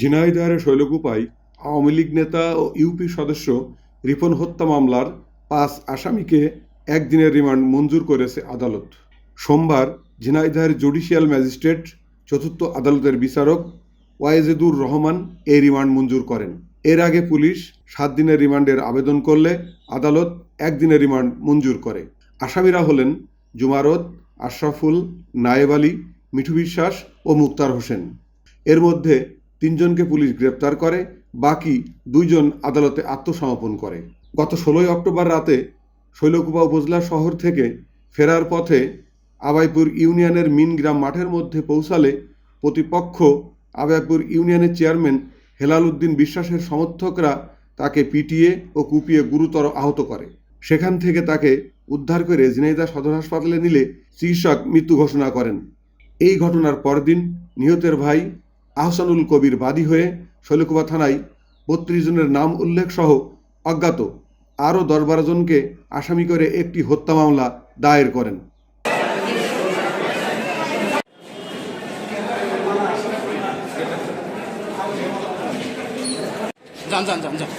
ঝিনাইদহের শৈলকুপায় আওয়ামী লীগ নেতা ও ইউপি সদস্য রিপন হত্যা মামলার পাঁচ আসামিকে একদিনের রিমান্ড মঞ্জুর করেছে আদালত। সোমবার ঝিনাইদহের জুডিশিয়াল ম্যাজিস্ট্রেট চতুর্থ আদালতের বিচারক ওয়াইজেদুর রহমান এই রিমান্ড মঞ্জুর করেন। এর আগে পুলিশ সাত দিনের রিমান্ডের আবেদন করলে আদালত একদিনের রিমান্ড মঞ্জুর করে। আসামিরা হলেন জুমারত, আশরাফুল, নায়েব আলী, মিঠু বিশ্বাস ও মুক্তার হোসেন। এর মধ্যে তিনজনকে পুলিশ গ্রেপ্তার করে, বাকি দুইজন আদালতে আত্মসমর্পণ করে। গত ষোলোই অক্টোবর রাতে শৈলকুপা উপজেলা শহর থেকে ফেরার পথে আবাইপুর ইউনিয়নের মিনগ্রাম মাঠের মধ্যে পৌঁছালে প্রতিপক্ষ আবাইপুর ইউনিয়নের চেয়ারম্যান হেলাল উদ্দিন বিশ্বাসের সমর্থকরা তাকে পিটিয়ে ও কুপিয়ে গুরুতর আহত করে। সেখান থেকে তাকে উদ্ধার করে ঝিনাইদহ সদর হাসপাতালে নিলে চিকিৎসক মৃত্যু ঘোষণা করেন। এই ঘটনার পরদিন নিহতের ভাই আহসানুল কবির বাদী হয়ে শৈলকুপা থানায় বত্রিশ জনের নাম উল্লেখ সহ অজ্ঞাত আরও দশ বারো জনকে আসামি করে একটি হত্যা মামলা দায়ের করেন। যান যান যান যান।